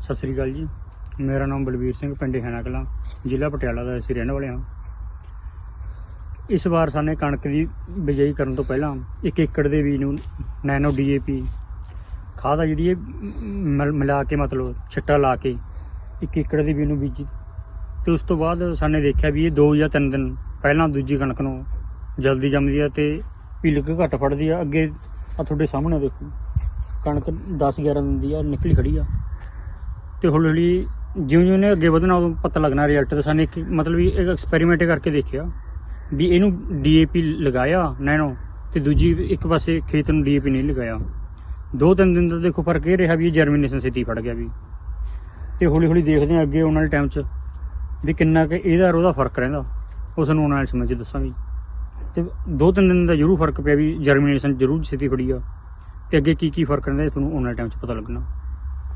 ਸਤਿ ਸ੍ਰੀ ਅਕਾਲ ਜੀ। ਮੇਰਾ ਨਾਮ ਬਲਵੀਰ ਸਿੰਘ, ਪਿੰਡ ਹੈਣਾ ਕਲਾਂ ਜ਼ਿਲ੍ਹਾ ਪਟਿਆਲਾ ਦਾ ਅਸੀਂ ਰਹਿਣ ਵਾਲੇ ਹਾਂ। ਇਸ ਵਾਰ ਸਾਨੇ ਕਣਕ ਦੀ ਬਿਜਾਈ ਕਰਨ ਤੋਂ ਪਹਿਲਾਂ 1 ਏਕੜ ਦੇ ਬੀਜ ਨੂੰ ਨੈਨੋ ਡੀਏਪੀ ਖਾਦ ਆ ਜਿਹੜੀ ਇਹ ਮਿਲ- ਮਿਲਾ ਕੇ ਮਤਲਬ ਛਿੱਟਾ ਲਾ ਕੇ 1 ਏਕੜ ਦੇ ਬੀਜ ਨੂੰ ਬੀਜੀ। ਤੇ ਉਸ ਤੋਂ ਬਾਅਦ ਸਾਨੇ ਦੇਖਿਆ ਵੀ ਇਹ 2 ਜਾਂ 3 ਦਿਨ ਪਹਿਲਾਂ ਦੂਜੀ ਕਣਕ ਨੂੰ ਜਲਦੀ ਜੰਮਦੀ ਆ ਤੇ ਪਿਲਕ ਘੱਟ ਫੜਦੀ ਆ। ਅੱਗੇ ਆ ਤੁਹਾਡੇ ਸਾਹਮਣੇ ਦੇਖੋ। ਕਣਕ 10 11 ਦਿਨ ਦੀ ਆ, ਨਿਕਲੀ ਖੜੀ ਆ। ਤੇ ਹੌਲੀ ਹੌਲੀ ਜਿਉਂ ਜਿਉਂ ਨੇ ਅੱਗੇ ਵਧਣਾ, ਉਦੋਂ ਪਤਾ ਲੱਗਣਾ ਰਿਜ਼ਲਟ ਤੇ ਸਾਨੂੰ ਇੱਕ ਮਤਲਬ ਵੀ ਇੱਕ ਐਕਸਪੈਰੀਮੈਂਟ ਕਰਕੇ ਦੇਖਿਆ ਵੀ ਇਹਨੂੰ ਡੀਏਪੀ ਲਗਾਇਆ ਨੈਨੋ ਤੇ ਦੂਜੀ ਇੱਕ ਪਾਸੇ ਖੇਤ ਨੂੰ ਡੀਏਪੀ ਨਹੀਂ ਲਗਾਇਆ। ਦੋ ਤਿੰਨ ਦਿਨ ਦਾ ਦੇਖੋ ਫ਼ਰਕ ਇਹ ਰਿਹਾ ਵੀ ਇਹ ਜਰਮੀਨੇਸ਼ਨ ਸਿੱਧੀ ਫੜ ਗਿਆ ਵੀ। ਤੇ ਹੌਲੀ ਹੌਲੀ ਦੇਖਦੇ ਹਾਂ ਅੱਗੇ ਆਉਣ ਵਾਲੇ ਟਾਈਮ 'ਚ ਵੀ ਕਿੰਨਾ ਕਿ ਇਹਦਾ ਉਹਦਾ ਫ਼ਰਕ ਰਹਿੰਦਾ। ਉਸ ਨੂੰ ਆਉਣ ਵਾਲੇ ਸਮੇਂ 'ਚ ਦੱਸਾਂਗੇ। ਤੇ ਦੋ ਤਿੰਨ ਦਿਨ ਦਾ ਜ਼ਰੂਰ ਫ਼ਰਕ ਪਿਆ ਵੀ ਜਰਮੀਨੇਸ਼ਨ ਜ਼ਰੂਰ ਸਿੱਧੀ ਫੜੀ ਆ। ਤੇ ਅੱਗੇ ਕੀ ਕੀ ਫ਼ਰਕ ਰਹਿੰਦਾ ਇਹ ਤੁਹਾਨੂੰ ਆਉਣ ਵਾਲੇ ਟਾਈਮ 'ਚ ਪਤਾ ਲੱਗਣਾ।